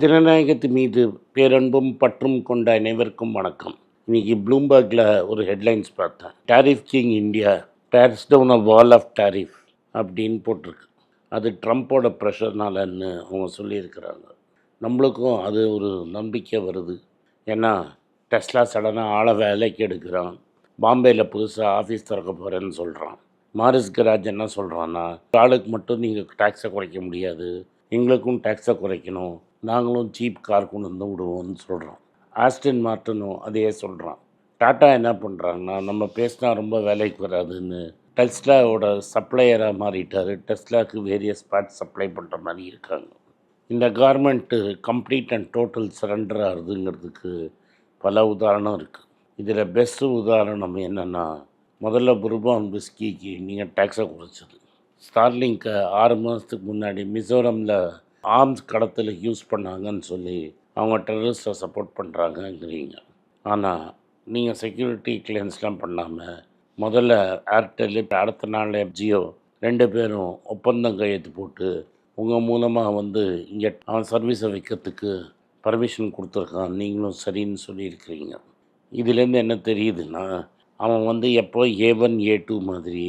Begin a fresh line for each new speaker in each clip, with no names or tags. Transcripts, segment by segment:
ஜனநாயகத்து மீது பேரன்பும் பற்றும் கொண்ட அனைவருக்கும் வணக்கம். இன்னைக்கு ப்ளூம்பர்கில் ஒரு ஹெட்லைன்ஸ் பார்த்தேன். Tariff king India tears down a wall of tariff அப்படின்னு போட்டிருக்கு. அது ட்ரம்ப்போட ப்ரெஷர்னாலன்னு அவங்க சொல்லியிருக்கிறாங்க. நம்மளுக்கும் அது ஒரு நம்பிக்கை வருது. ஏன்னா டெஸ்லா சடனாக ஆளை வேலைக்கு எடுக்கிறான். பாம்பேயில் புதுசாக ஆஃபீஸ் திறக்க போகிறேன்னு சொல்கிறான் மாரிஸ் கராஜ் என்ன சொல்கிறான்னா ஆளுக்கு மட்டும் நீங்கள் டேக்ஸை குறைக்க முடியாது. எங்களுக்கும் டேக்ஸை குறைக்கணும். நாங்களும் சீப் கார் கொண்டு வந்து விடுவோம்னு சொல்கிறோம் ஆஸ்டின் மார்ட்டனும் அதே சொல்கிறான் டாட்டா என்ன பண்ணுறாங்கன்னா நம்ம பேசினா ரொம்ப வேலைக்கு வராதுன்னு டெஸ்லாவோட சப்ளையராக மாறிட்டார். டெஸ்லாக்கு வேரியஸ் பார்ட்ஸ் சப்ளை பண்ணுற மாதிரி இருக்காங்க. இந்த garment complete and total surrender ஆகுதுங்கிறதுக்கு பல உதாரணம் இருக்குது இதில் பெஸ்ட்டு உதாரணம் என்னென்னா முதல்ல புர்பான் பிஸ்கிக்கு நீங்கள் டேக்ஸை குறைச்சது. ஸ்டார்லிங்க்கை ஆறு மாதத்துக்கு முன்னாடி மிசோரமில் ஆர்ம்ஸ் கடத்தில் யூஸ் பண்ணாங்கன்னு சொல்லி அவங்க டெரரிஸ்ட்டை சப்போர்ட் பண்ணுறாங்கங்கிறீங்க ஆனால் நீங்கள் செக்யூரிட்டி கிளியன்ஸ்லாம் பண்ணாமல் முதல்ல ஏர்டெல் இப்போ அடுத்த நாள் ஜியோ ரெண்டு பேரும் ஒப்பந்தம் கையெழுத்து போட்டு உங்கள் மூலமாக வந்து இங்கே அவன் சர்வீஸை வைக்கிறதுக்கு பர்மிஷன் கொடுத்துருக்கான். நீங்களும் சரின்னு சொல்லியிருக்கிறீங்க. இதுலேருந்து என்ன தெரியுதுன்னா அவன் வந்து எப்போ ஏ ஒன் ஏ டூ மாதிரி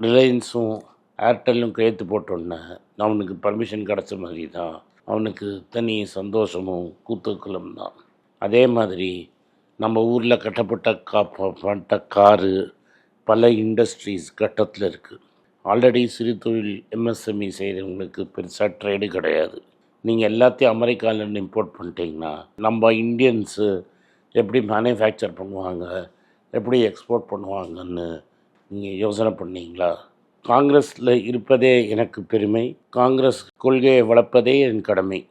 ரிலையன்ஸும் ஏர்டெல்லும் கையெழுத்து போட்டோன்னே அவனுக்கு பர்மிஷன் கிடச்ச மாதிரி தான் அவனுக்கு தனி சந்தோஷமும் கூத்துக்களும் தான். அதே மாதிரி நம்ம ஊரில் கட்டப்பட்ட கா ப- பட்ட காரு பல இண்டஸ்ட்ரீஸ் கட்டத்தில் இருக்குது ஆல்ரெடி சிறு தொழில் எம்எஸ்எம்இ செய்கிறவங்களுக்கு பெருசாக ட்ரேடு கிடையாது. நீங்கள் எல்லாத்தையும் அமெரிக்காவிலேருந்து இம்போர்ட் பண்ணிட்டீங்கன்னா நம்ம இந்தியன்ஸு எப்படி மேனுஃபேக்சர் பண்ணுவாங்க எப்படி எக்ஸ்போர்ட் பண்ணுவாங்கன்னு நீங்கள் யோசனை பண்ணீங்களா? காங்கிரஸில் இருப்பதே எனக்கு பெருமை. காங்கிரஸ் கொள்கையை வளர்ப்பதே என் கடமை.